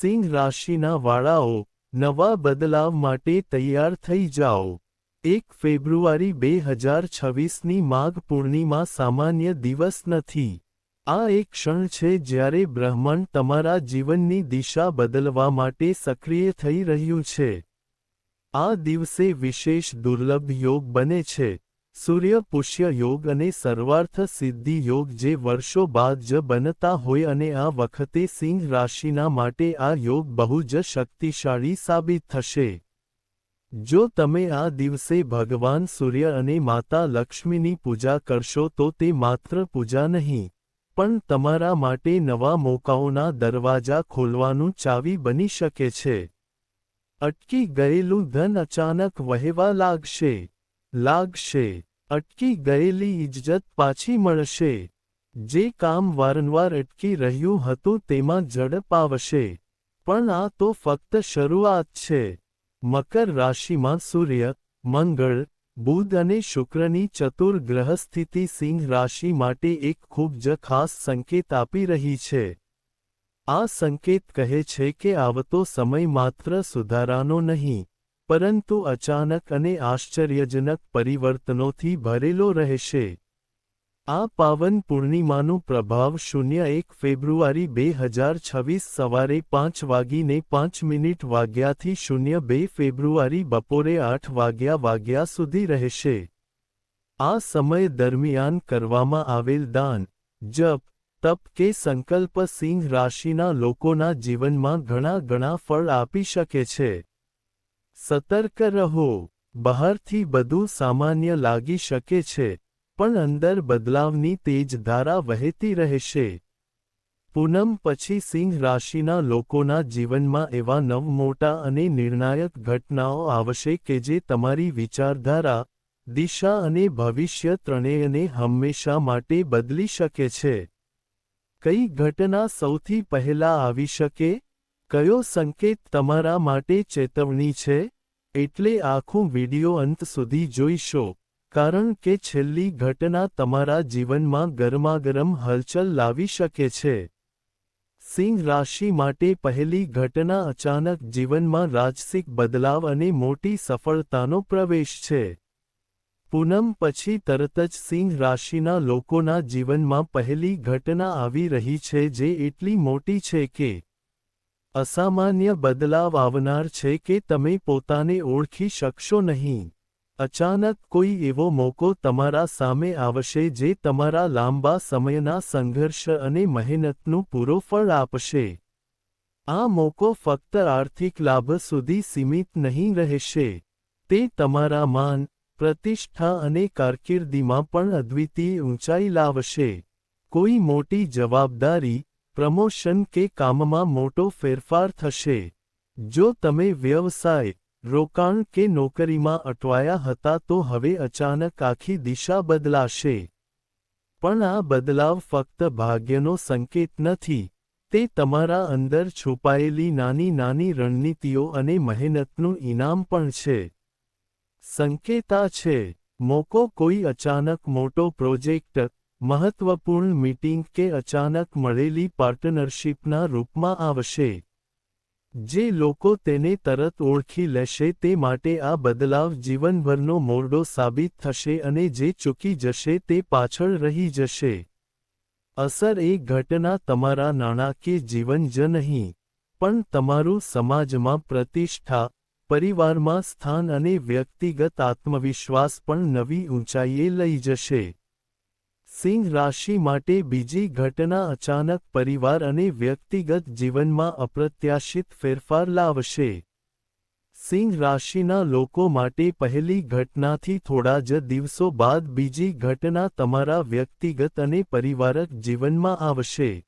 સિંહ રાશિના વાળાઓ, નવા બદલાવ માટે તૈયાર થઈ જાઓ. એક ફેબ્રુઆરી બે હજાર છવ્વીસની માઘ પૂર્ણિમા સામાન્ય દિવસ નથી. આ એક ક્ષણ છે જ્યારે બ્રહ્માંડ તમારા જીવનની દિશા બદલવા માટે સક્રિય થઈ રહ્યું છે. આ દિવસે વિશેષ દુર્લભ યોગ બને છે. સૂર્ય પુષ્ય યોગ અને સર્વાર્થ સિદ્ધિ યોગ જે વર્ષો બાદ જ બનતા હોય અને આ વખતે સિંહ રાશિના માટે આ યોગ બહુ જ શક્તિશાળી સાબિત થશે. જો તમે આ દિવસે ભગવાન સૂર્ય અને માતા લક્ષ્મીની પૂજા કરશો તો તે માત્ર પૂજા નહીં, પણ તમારા માટે નવા મોકાઓના દરવાજા ખોલવાનું ચાવી બની શકે છે. અટકી ગયેલું ધન અચાનક વહેવા લાગશે. લાગશે. અટકી ગયેલી ઇજ્જત પાછી મળશે. જે કામ વારંવાર અટકી રહ્યું હતું તેમાં ઝડપ આવશે. પણ આ તો ફક્ત શરૂઆત છે. મકર રાશિમાં સૂર્ય, મંગળ, બુધ અને શુક્રની ચતુર ગ્રહસ્થિતિ સિંહ રાશિ માટે એક ખૂબ જ ખાસ સંકેત આપી રહી છે. આ સંકેત કહે છે કે આવતો સમય માત્ર સુધારાનો નહીં પરંતુ અચાનક અને આશ્ચર્યજનક પરિવર્તનોથી ભરેલો રહેશે. આ પાવન પૂર્ણિમાનો પ્રભાવ શૂન્ય એક ફેબ્રુઆરી બે હજાર છવ્વીસ સવારે પાંચ વાગીને પાંચ મિનિટ વાગ્યાથી શૂન્ય બે ફેબ્રુઆરી બપોરે આઠ વાગ્યા વાગ્યા સુધી રહેશે. આ સમય દરમિયાન કરવામાં આવેલ દાન, જપ, તપ કે સંકલ્પ સિંહ રાશિના લોકોના જીવનમાં ઘણા ઘણા ફળ આપી શકે છે. સતર્ક રહો. બહારથી બધું સામાન્ય લાગી શકે છે, પણ અંદર બદલાવની તેજ ધારા વહેતી રહેશે. પૂનમ પછી સિંહ રાશિના લોકોના જીવનમાં એવા નવ મોટા અને નિર્ણાયક ઘટનાઓ આવશે કે જે તમારી વિચારધારા, દિશા અને ભવિષ્ય ત્રણેયને હંમેશા માટે બદલી શકે છે. કઈ ઘટના સૌથી પહેલા આવી શકે? કયો સંકેત તમારા માટે ચેતવણી છે? એટલે આખું વિડિયો અંત સુધી જોઈશો, કારણ કે છેલ્લી ઘટના તમારા જીવનમાં ગરમાગરમ હલચલ લાવી શકે છે. સિંહ રાશિ માટે પહેલી ઘટના અચાનક જીવનમાં રાજસિક બદલાવ અને મોટી સફળતાનો પ્રવેશ છે. પૂનમ પછી તરત જ સિંહ રાશિના લોકોના જીવનમાં પહેલી ઘટના આવી રહી છે જે એટલી મોટી છે કે અસામાન્ય બદલાવ આવનાર છે કે તમે પોતાને ઓળખી શકશો નહીં. અચાનક કોઈ એવો મોકો તમારા સામે આવશે જે તમારા લાંબા સમયના સંઘર્ષ અને મહેનતનું પૂરો ફળ આપશે. આ મોકો ફક્ત આર્થિક લાભ સુધી સીમિત નહીં રહેશે. તે તમારા માન, પ્રતિષ્ઠા અને કારકિર્દીમાં પણ અદ્વિતીય ઊંચાઈ લાવશે. કોઈ મોટી જવાબદારી પ્રમોશન કે કામમાં મોટો ફેરફાર થશે? જો તમે વ્યવસાય, રોકાણ કે નોકરીમાં અટવાયા હતા તો હવે અચાનક આખી દિશા બદલાશે. પણ આ બદલાવ ફક્ત ભાગ્યનો સંકેત નથી. તે તમારા અંદર છુપાયેલી નાની નાની રણનીતિઓ અને મહેનતનું ઇનામ પણ છે. સંકેતા છે. મોકો કોઈ અચાનક મોટો પ્રોજેક્ટ મહત્વપૂર્ણ મીટિંગ કે અચાનક મળેલી પાર્ટનરશિપના રૂપમાં આવશે. જે લોકો તેને તરત ઓળખી લેશે તે માટે આ બદલાવ જીવનભરનો મોરડો સાબિત થશે અને જે ચૂકી જશે તે પાછળ રહી જશે. અસર એ ઘટના તમારા નાણાકીય જીવન જ નહીં, પણ તમારું સમાજમાં પ્રતિષ્ઠા, પરિવારમાં સ્થાન અને વ્યક્તિગત આત્મવિશ્વાસ પણ નવી ઊંચાઈએ લઈ જશે. સિંહ રાશિ માટે બીજી ઘટના અચાનક પરિવાર અને વ્યક્તિગત જીવનમાં અપ્રત્યાશિત ફેરફાર લાવશે. સિંહ રાશિના લોકો માટે પહેલી ઘટનાથી થોડા જ દિવસો બાદ બીજી ઘટના તમારા વ્યક્તિગત અને પરિવારક જીવનમાં આવશે.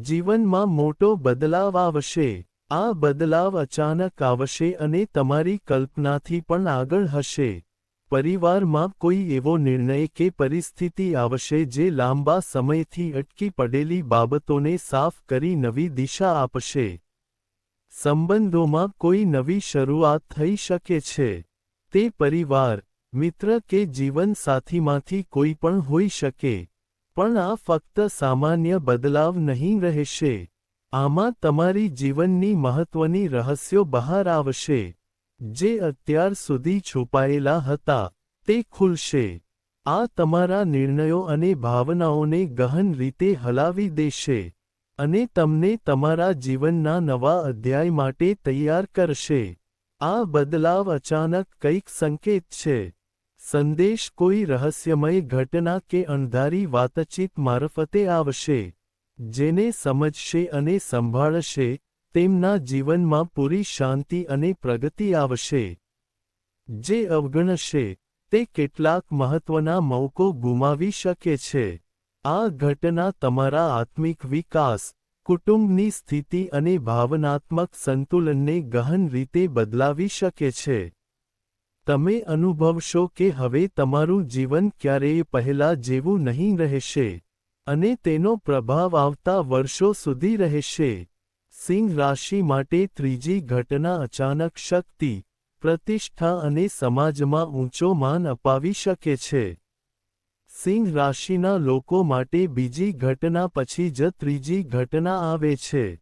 જીવનમાં મોટો બદલાવ આવશે. આ બદલાવ અચાનક આવશે અને તમારી કલ્પનાથી પણ આગળ હશે. પરિવારમાં કોઈ એવો નિર્ણય કે પરિસ્થિતિ આવશે જે લાંબા સમયથી અટકી પડેલી બાબતોને સાફ કરી નવી દિશા આપશે. સંબંધોમાં કોઈ નવી શરૂઆત થઈ શકે છે. તે પરિવાર, મિત્ર કે જીવનસાથીમાંથી કોઈ પણ હોઈ શકે, પણ આ ફક્ત સામાન્ય બદલાવ નહીં રહેશે. આમાં તમારી જીવનની મહત્વની રહસ્યો બહાર આવશે. જે અત્યાર સુધી છુપાયેલા હતા, તે ખુલશે. આ તમારા નિર્ણયો અને ભાવનાઓને ગહન રીતે હલાવી દેશે અને તમને તમારા જીવનના નવા અધ્યાય માટે તૈયાર કરશે. આ બદલાવ અચાનક કંઈક સંકેત છે. સંદેશ કોઈ રહસ્યમય ઘટના કે અણધારી વાતચીત મારફતે આવશે, જેને સમજશે અને સંભાળશે તેમના જીવનમાં પૂરી શાંતિ અને પ્રગતિ આવશે. જે અવગણશે, તે કેટલાક મહત્વના મૌકો ગુમાવી શકે છે. આ ઘટના તમારા આત્મિક વિકાસ, કુટુંબની સ્થિતિ અને ભાવનાત્મક સંતુલનને ગહન રીતે બદલાવી શકે છે. તમે અનુભવશો કે હવે તમારું જીવન ક્યારેય પહેલા જેવું નહીં રહેશે, અને તેનો પ્રભાવ આવતા વર્ષો સુધી રહેશે. સિંહ રાશિ માટે ત્રીજી ઘટના અચાનક શક્તિ, પ્રતિષ્ઠા અને સમાજમાં ઊંચો માન અપાવી શકે છે. સિંહ રાશિના લોકો માટે બીજી ઘટના પછી જ ત્રીજી ઘટના આવે છે.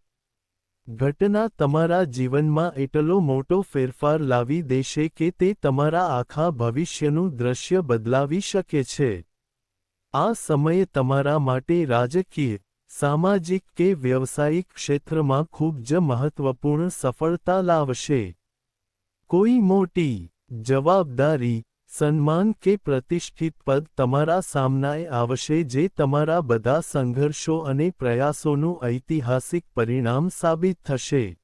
ઘટના તમારા જીવનમાં એટલો મોટો ફેરફાર લાવી દેશે કે તે તમારા આખા ભવિષ્યનું દ્રશ્ય બદલાવી શકે છે. આ સમયે તમારા માટે રાજકીય સામાજિક કે વ્યવસાયિક ક્ષેત્રમાં ખૂબ જ મહત્વપૂર્ણ સફળતા લાવશે. કોઈ મોટી, જવાબદારી, સન્માન કે પ્રતિષ્ઠિત પદ તમારા સામનાએ આવશે જે તમારા બધા સંઘર્ષો અને પ્રયાસોનું ઐતિહાસિક પરિણામ સાબિત થશે.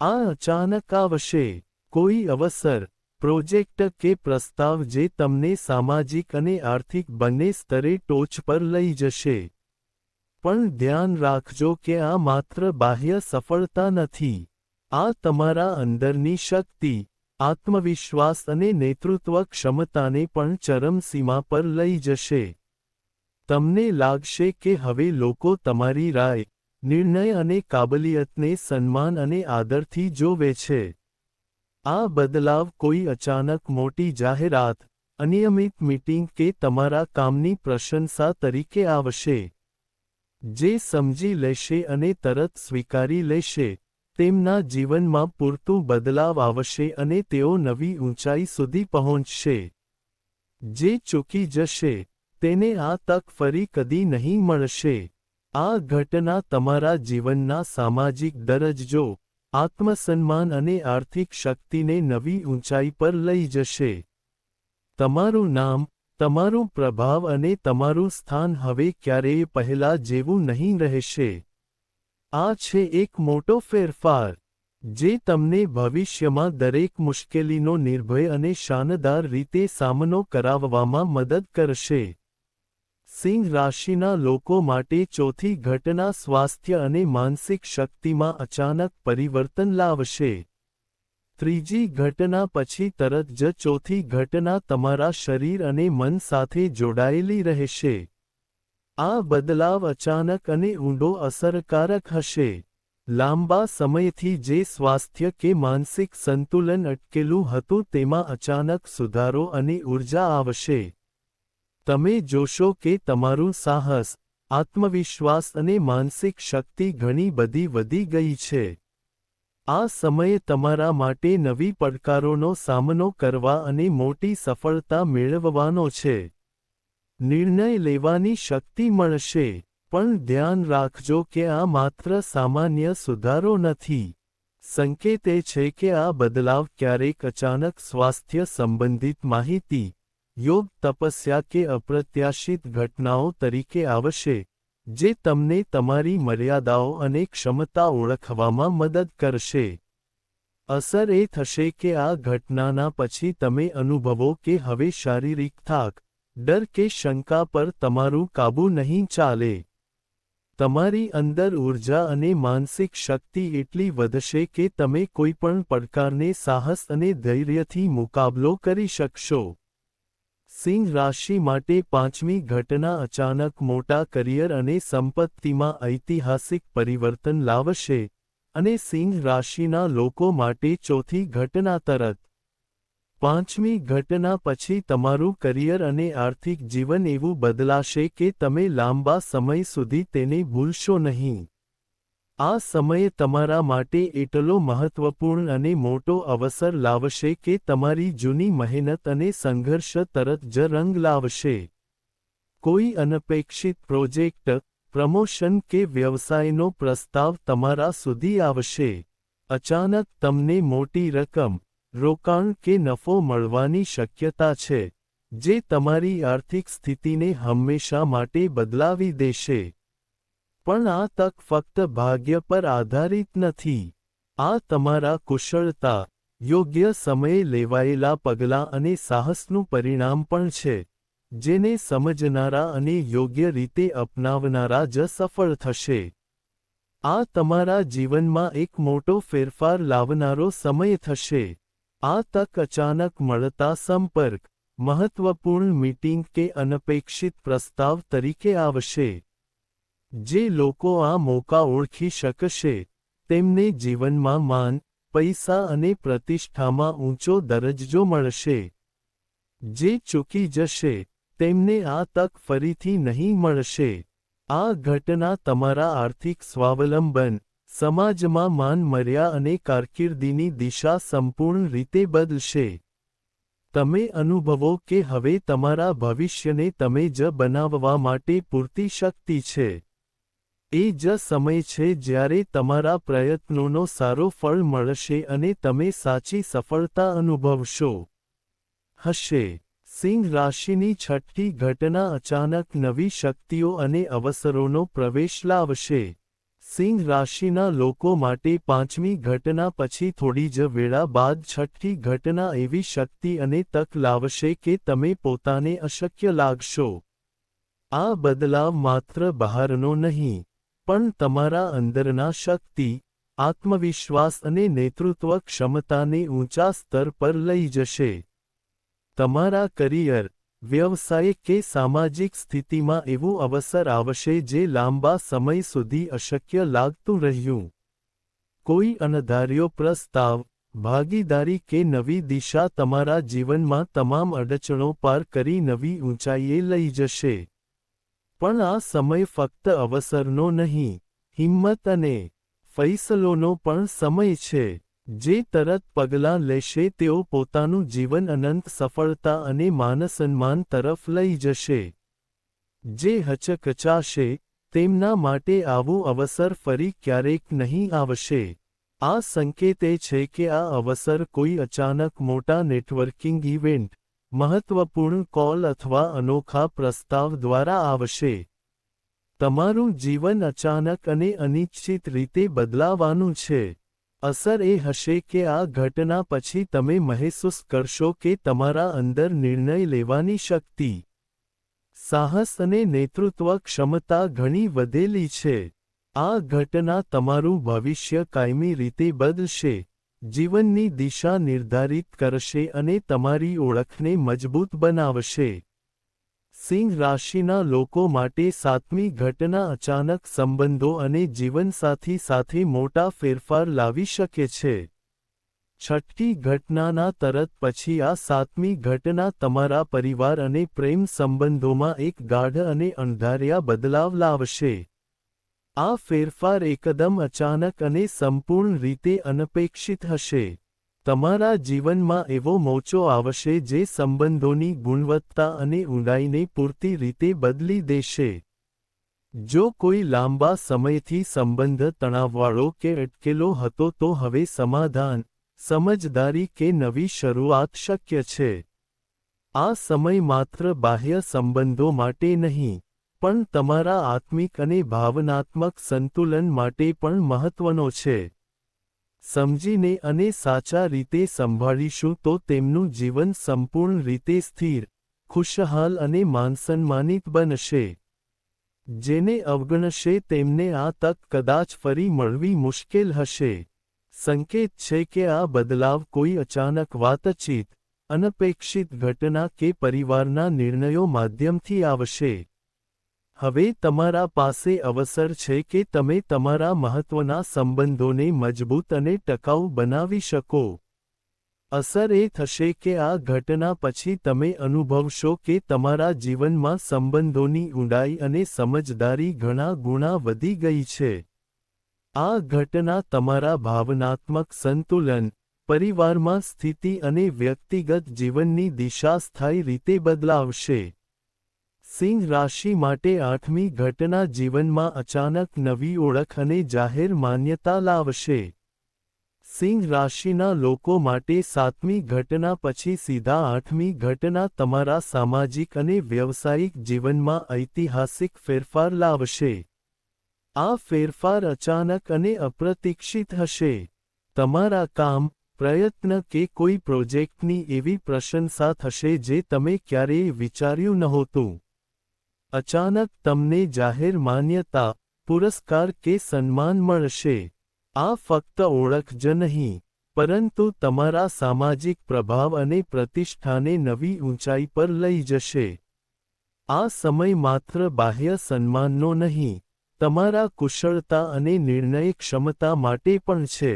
આ અચાનક આવશે. કોઈ અવસર, પ્રોજેક્ટ કે પ્રસ્તાવ જે તમને સામાજિક અને આર્થિક બંને સ્તરે ટોચ પર લઈ જશે. પણ ધ્યાન રાખજો કે આ માત્ર બાહ્ય સફળતા નથી. આ તમારા અંદરની શક્તિ, આત્મવિશ્વાસ અને નેતૃત્વ ક્ષમતાને પણ ચરમસીમા પર લઈ જશે. તમને લાગશે કે હવે લોકો તમારી રાય, નિર્ણય અને કાબલિયતને સન્માન અને આદરથી જોવે છે. આ બદલાવ કોઈ અચાનક મોટી જાહેરાત, અનિયમિત મીટિંગ કે તમારા કામની પ્રશંસા તરીકે આવશે. જે સમજી લેશે અને તરત સ્વીકારી લેશે, તેમના જીવનમાં પૂરતું બદલાવ આવશે અને તેઓ નવી ઊંચાઈ સુધી પહોંચશે. જે ચૂકી જશે, તેને આ તક ફરી કદી નહીં મળશે. આ ઘટના તમારા જીવનના સામાજિક દરજ્જો, આત્મસન્માન અને આર્થિક શક્તિને નવી ઊંચાઈ પર લઈ જશે. તમારું નામ તમારું પ્રભાવ અને તમારું સ્થાન હવે ક્યારેય પહેલા જેવું નહીં રહેશે. આ છે એક મોટો ફેરફાર, જે તમને ભવિષ્યમાં દરેક મુશ્કેલીનો નિર્ભય અને શાનદાર રીતે સામનો કરાવવામાં મદદ કરશે. સિંહ રાશિના લોકો માટે ચોથી ઘટના સ્વાસ્થ્ય અને માનસિક શક્તિમાં અચાનક પરિવર્તન લાવશે. ત્રીજી ઘટના પછી તરત જ ચોથી ઘટના તમારા શરીર અને મન સાથે જોડાયેલી રહેશે. આ બદલાવ અચાનક અને ઊંડો અસરકારક હશે. લાંબા સમયથી જે સ્વાસ્થ્ય કે માનસિક સંતુલન અટકેલું હતું તેમાં અચાનક સુધારો અને ઊર્જા આવશે. તમે જોશો કે તમારું સાહસ, આત્મવિશ્વાસ અને માનસિક શક્તિ ઘણી બધી વધી ગઈ છે. આ સમયે તમારા માટે નવી પડકારોનો સામનો કરવા અને મોટી સફળતા મેળવવાનો છે. નિર્ણય લેવાની શક્તિ મળશે, પણ ધ્યાન રાખજો કે આ માત્ર સામાન્ય સુધારો નથી. સંકેત એ છે કે આ બદલાવ ક્યારેક અચાનક સ્વાસ્થ્ય સંબંધિત માહિતી, યોગ તપસ્યા કે અપ્રત્યાશિત ઘટનાઓ તરીકે આવશે. જે તમને તમારી મર્યાદાઓ અને ક્ષમતા ઓળખવામાં મદદ કરશે. અસર એ થશે કે આ ઘટનાના પછી તમે અનુભવો કે હવે શારીરિક થાક, ડર કે શંકા પર તમારું કાબૂ નહીં ચાલે. તમારી અંદર ઊર્જા અને માનસિક શક્તિ એટલી વધશે કે તમે કોઈપણ પડકારને સાહસ અને ધૈર્યથી મુકાબલો કરી શકશો. સિંહ રાશિ માટે પાંચમી ઘટના અચાનક મોટા કરિયર અને સંપત્તિમાં ઐતિહાસિક પરિવર્તન લાવશે અને સિંહ રાશિના લોકો માટે ચોથી ઘટના તરત. પાંચમી ઘટના પછી તમારું કરિયર અને આર્થિક જીવન એવું બદલાશે કે તમે લાંબા સમય સુધી તેને ભૂલશો નહીં. આ સમય તમારા માટે એટલો મહત્વપૂર્ણ અને મોટો અવસર લાવશે કે તમારી જૂની મહેનત અને સંઘર્ષ તરત જ રંગ લાવશે. કોઈ અનપેક્ષિત પ્રોજેક્ટ, પ્રમોશન કે વ્યવસાયનો પ્રસ્તાવ તમારા સુધી આવશે. અચાનક તમને મોટી રકમ, રોકાણ કે નફો મળવાની શક્યતા છે, જે તમારી આર્થિક સ્થિતિને હંમેશા માટે બદલાવી દેશે. પણ આ તક ફક્ત ભાગ્ય પર આધારિત નથી. આ તમારા કુશળતા, યોગ્ય સમયે લેવાયેલા પગલાં અને સાહસનું પરિણામ પણ છે, જેને સમજનારા અને યોગ્ય રીતે અપનાવનારા જ સફળ થશે. આ તમારા જીવનમાં એક મોટો ફેરફાર લાવનારો સમય થશે. આ તક અચાનક મળતા સંપર્ક, મહત્વપૂર્ણ મીટિંગ કે અનપેક્ષિત પ્રસ્તાવ તરીકે આવશે. જે લોકો આ મોકા ઓળખી શકશે, તેમને જીવનમાં માન, પૈસા અને પ્રતિષ્ઠામાં ઊંચો દરજ્જો મળશે. જે ચૂકી જશે, તેમને આ તક ફરીથી નહીં મળશે. આ ઘટના તમારા આર્થિક સ્વાવલંબન, સમાજમાં માન મર્યા અને કારકિર્દીની દિશા સંપૂર્ણ રીતે બદલશે. તમે અનુભવો કે હવે તમારા ભવિષ્યને તમે જ બનાવવા માટે પૂરતી શક્તિ છે. એ જ સમય છે જ્યારે તમારા પ્રયત્નોનો સારો ફળ મળશે અને તમે સાચી સફળતા અનુભવશો. હશે. સિંહ રાશિની છઠ્ઠી ઘટના અચાનક નવી શક્તિઓ અને અવસરોનો પ્રવેશ લાવશે. સિંહ રાશિના લોકો માટે પાંચમી ઘટના પછી થોડી જ વેળા બાદ છઠ્ઠી ઘટના એવી શક્તિ અને તક લાવશે કે તમે પોતાને અશક્ય લાગશો. આ બદલાવ માત્ર બહારનો નહીં પણ તમારા અંદરના શક્તિ, આત્મવિશ્વાસ અને નેતૃત્વ ક્ષમતાને ઊંચા સ્તર પર લઈ જશે. તમારા કરિયર વ્યવસાયિક કે સામાજિક સ્થિતિમાં એવું અવસર આવશે જે લાંબા સમય સુધી અશક્ય લાગતું રહ્યું. કોઈ અનધાર્યો પ્રસ્તાવ, ભાગીદારી કે નવી દિશા તમારા જીવનમાં તમામ અડચણો પાર કરી નવી ઊંચાઈએ લઈ જશે. પણ આ સમય ફક્ત અવસરનો નહીં, હિંમત અને ફૈસલોનો પણ સમય છે, જે તરત પગલાં લેશે તેઓ પોતાનું જીવન અનંત સફળતા અને માનસન્માન તરફ લઈ જશે. જે હચકચાશે, તેમના માટે આવું અવસર ફરી ક્યારેક નહીં આવશે. આ સંકેત એ છે કે આ અવસર કોઈ અચાનક મોટા નેટવર્કિંગ ઇવેન્ટ મહત્વપૂર્ણ કોલ અથવા અનોખા પ્રસ્તાવ દ્વારા આવશે. તમારું જીવન અચાનક અને અનિશ્ચિત રીતે બદલાવાનું છે. અસર એ હશે કે આ ઘટના પછી તમે મહેસૂસ કરશો કે તમારા અંદર નિર્ણય લેવાની શક્તિ, સાહસ અને નેતૃત્વ ક્ષમતા ઘણી વધેલી છે. આ ઘટના તમારું ભવિષ્ય કાયમી રીતે બદલશે. જીવનની દિશા નિર્ધારિત કરશે અને તમારી ઓળખને મજબૂત બનાવશે. સિંહ રાશિના લોકો માટે સાતમી ઘટના અચાનક સંબંધો અને જીવનસાથી સાથે મોટા ફેરફાર લાવી શકે છે. છઠ્ઠી ઘટનાના તરત પછી આ સાતમી ઘટના તમારા પરિવાર અને પ્રેમ સંબંધોમાં એક ગાઢ અને અણધાર્યા બદલાવ લાવશે. આ ફેરફાર એકદમ અચાનક અને સંપૂર્ણ રીતે અનપેક્ષિત હશે. તમારા જીવનમાં એવો મોચો આવશે જે સંબંધોની ગુણવત્તા અને ઊંડાઈને પૂરતી રીતે બદલી દેશે. જો કોઈ લાંબા સમયથી સંબંધ તણાવવાળો કે અટકેલો હતો તો હવે સમાધાન, સમજદારી કે નવી શરૂઆત શક્ય છે. આ સમય માત્ર બાહ્ય સંબંધો માટે નહીં પણ તમારા આત્મિક અને ભાવનાત્મક સંતુલન માટે પણ મહત્વનો છે. સમજીને અને સાચા રીતે સંભાળીશું તો તેમનું જીવન સંપૂર્ણ રીતે સ્થિર, ખુશહાલ અને માનસન્માનિત બનશે. જેને અવગણશે તેમને આ તક કદાચ ફરી મળવી મુશ્કેલ હશે. સંકેત છે કે આ બદલાવ કોઈ અચાનક વાતચીત, અનપેક્ષિત ઘટના કે પરિવારના નિર્ણયો માધ્યમથી આવશે. હવે તમારા પાસે અવસર છે કે તમે તમારા મહત્વના સંબંધોને મજબૂત અને ટકાઉ બનાવી શકો. અસર એ થશે કે આ ઘટના પછી તમે અનુભવશો કે તમારા જીવનમાં સંબંધોની ઊંડાઈ અને સમજદારી ઘણા ગુણા વધી ગઈ છે. આ ઘટના તમારા ભાવનાત્મક સંતુલન, પરિવારમાં સ્થિતિ અને વ્યક્તિગત જીવનની દિશા સ્થાયી રીતે બદલાવશે. સિંહ રાશિ માટે આઠમી ઘટના જીવનમાં અચાનક નવી ઓળખ અને જાહેર માન્યતા લાવશે. સિંહ રાશિના લોકો માટે સાતમી ઘટના પછી સીધા આઠમી ઘટના તમારા સામાજિક અને વ્યવસાયિક જીવનમાં ઐતિહાસિક ફેરફાર લાવશે. આ ફેરફાર અચાનક અને અપ્રતીક્ષિત હશે. તમારા કામ, પ્રયત્ન કે કોઈ પ્રોજેક્ટની એવી પ્રશંસા થશે જે તમે ક્યારેય વિચાર્યું નહોતું. અચાનક તમને જાહેર માન્યતા, પુરસ્કાર કે સન્માન મળશે. આ ફક્ત ઓળખ જ નહીં, પરંતુ તમારા સામાજિક પ્રભાવ અને પ્રતિષ્ઠાને નવી ઊંચાઈ પર લઈ જશે. આ સમય માત્ર બાહ્ય સન્માનનો નહીં, તમારા કુશળતા અને નિર્ણય ક્ષમતા માટે પણ છે.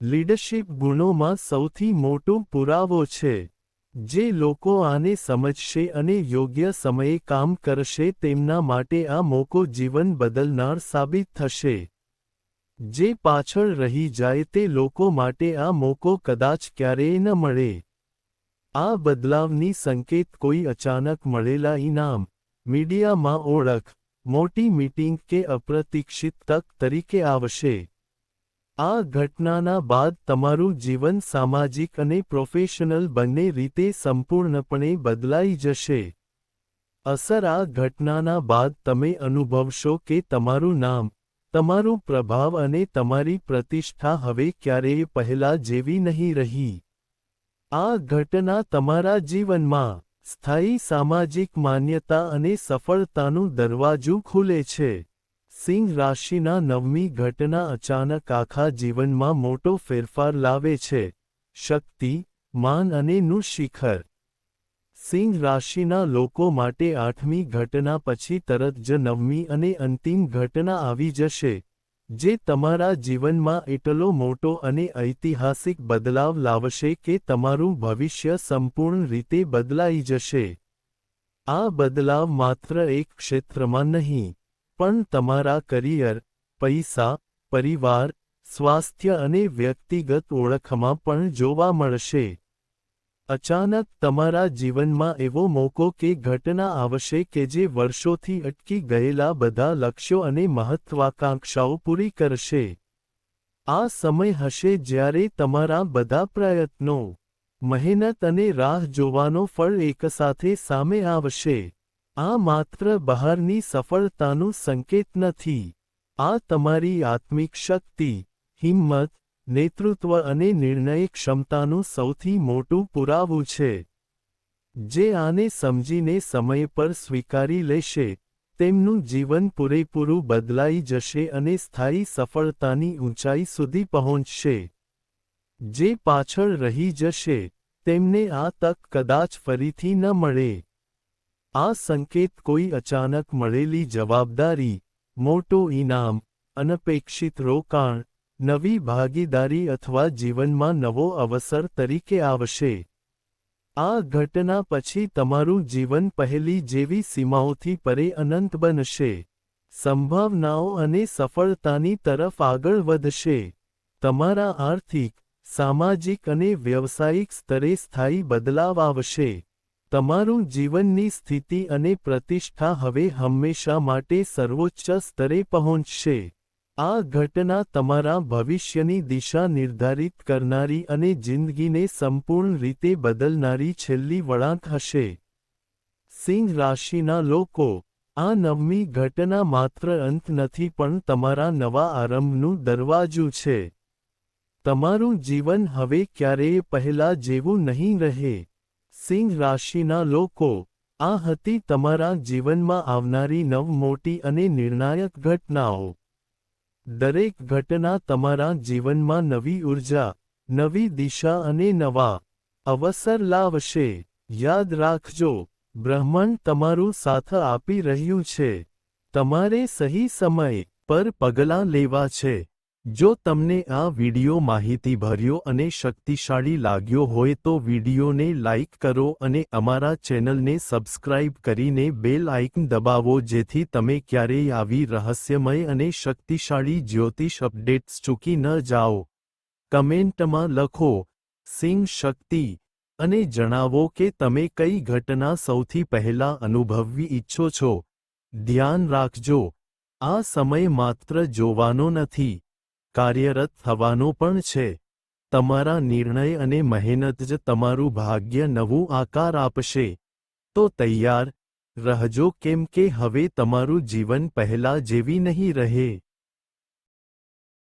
લીડરશિપ ગુણોમાં સૌથી મોટો પુરાવો છે. જે લોકો આને સમજશે અને યોગ્ય સમયે કામ કરશે તેમના માટે આ મોકો જીવન બદલનાર સાબિત થશે. જે પાછળ રહી જાય તે લોકો માટે આ મોકો કદાચ ક્યારેય ન મળે. આ બદલાવની સંકેત કોઈ અચાનક મળેલા ઇનામ, મીડિયામાં ઓળખ, મોટી મીટિંગ કે અપ્રતીક્ષિત તક તરીકે આવશે. આ ઘટનાના બાદ તમારું જીવન સામાજિક અને પ્રોફેશનલ બંને રીતે સંપૂર્ણપણે બદલાઈ જશે. અસર આ ઘટનાના બાદ તમે અનુભવશો કે તમારું નામ, તમારું પ્રભાવ અને તમારી પ્રતિષ્ઠા હવે ક્યારેય પહેલા જેવી નહીં રહી. આ ઘટના તમારા જીવનમાં સ્થાયી સામાજિક માન્યતા અને સફળતાનું દરવાજું ખુલે છે. સિંહ રાશિના નવમી ઘટના અચાનક આખા જીવનમાં મોટો ફેરફાર લાવે છે. શક્તિ, માન અને નું શિખર. સિંહ રાશિના લોકો માટે આઠમી ઘટના પછી તરત જ નવમી અને અંતિમ ઘટના આવી જશે. જે તમારા જીવનમાં એટલો મોટો અને ઐતિહાસિક બદલાવ લાવશે કે તમારું ભવિષ્ય સંપૂર્ણ રીતે બદલાઈ જશે. આ બદલાવ માત્ર એક ક્ષેત્રમાં નહીં પણ તમારા કરિયર, પૈસા, પરિવાર, સ્વાસ્થ્ય અને વ્યક્તિગત ઓળખમાં પણ જોવા મળશે. અચાનક તમારા જીવનમાં એવો મોકો કે ઘટના આવશે કે જે વર્ષોથી અટકી ગયેલા બધા લક્ષ્યો અને મહત્વાકાંક્ષાઓ પૂરી કરશે. આ સમય હશે જ્યારે તમારા બધા પ્રયત્નો, મહેનત અને રાહ જોવાનો ફળ એકસાથે સામે આવશે. આ માત્ર બહારની સફળતાનું સંકેત નથી. આ તમારી આત્મિક શક્તિ, હિંમત, નેતૃત્વ અને નિર્ણય ક્ષમતાનું સૌથી મોટું પુરાવું છે. જે આને સમજીને સમય પર સ્વીકારી લેશે, તેમનું જીવન પૂરેપૂરું બદલાઈ જશે અને સ્થાયી સફળતાની ઊંચાઈ સુધી પહોંચશે. જે પાછળ રહી જશે, તેમને આ તક કદાચ ફરીથી ન મળે. આ સંકેત કોઈ અચાનક મળેલી જવાબદારી, મોટો ઇનામ, અનપેક્ષિત રોકાણ, નવી ભાગીદારી અથવા જીવનમાં નવો અવસર તરીકે આવશે. આ ઘટના પછી તમારું જીવન પહેલી જેવી સીમાઓથી પરે અનંત બનશે. સંભાવનાઓ અને સફળતાની તરફ આગળ વધશે. તમારા આર્થિક, સામાજિક અને વ્યવસાયિક સ્તરે સ્થાયી બદલાવ આવશે. તમારું જીવનની સ્થિતિ અને પ્રતિષ્ઠા હવે હંમેશા માટે સર્વોચ્ચ સ્તરે પહોંચશે. આ ઘટના તમારા ભવિષ્યની દિશા નિર્ધારિત કરનારી અને જિંદગીને સંપૂર્ણ રીતે બદલનારી છેલ્લી વળાંક હશે. સિંહ રાશિના લોકો, આ નવમી ઘટના માત્ર અંત નથી પણ તમારા નવા આરંભનું દરવાજું છે. તમારું જીવન હવે ક્યારેય પહેલા જેવું નહીં રહે. સિંહ રાશિના લોકો, આ હતી તમારા જીવનમાં આવનારી નવ મોટી અને નિર્ણાયક ઘટનાઓ. દરેક ઘટના તમારા જીવનમાં નવી ઊર્જા, નવી દિશા અને નવા અવસર લાવશે. યાદ રાખજો, બ્રહ્માંડ તમારું સાથ આપી રહ્યું છે. તમારે સહી સમય પર પગલાં લેવા છે. જો તમને આ વિડિયો માહિતીભર્યો અને શક્તિશાળી લાગ્યો હોય તો વિડિયોને લાઇક કરો અને અમારા ચેનલને સબસ્ક્રાઇબ કરીને બેલ આઇકન દબાવો જેથી તમે ક્યારેય આવી રહસ્યમય અને શક્તિશાળી જ્યોતિષ અપડેટ્સ ચૂકી ન જાઓ. કમેન્ટમાં લખો, સિંહ શક્તિ, અને જણાવો કે તમે કઈ ઘટના સૌથી પહેલા અનુભવવી ઈચ્છો છો. ધ્યાન રાખજો, આ સમય માત્ર જોવાનો નથી. કાર્યરત થવાનો પણ છે. તમારા નિર્ણય અને મહેનત જ તમારું ભાગ્ય નવું આકાર આપશે. તો તૈયાર. રહજો કેમ કે હવે તમારું જીવન પહેલા જેવી નહીં રહે.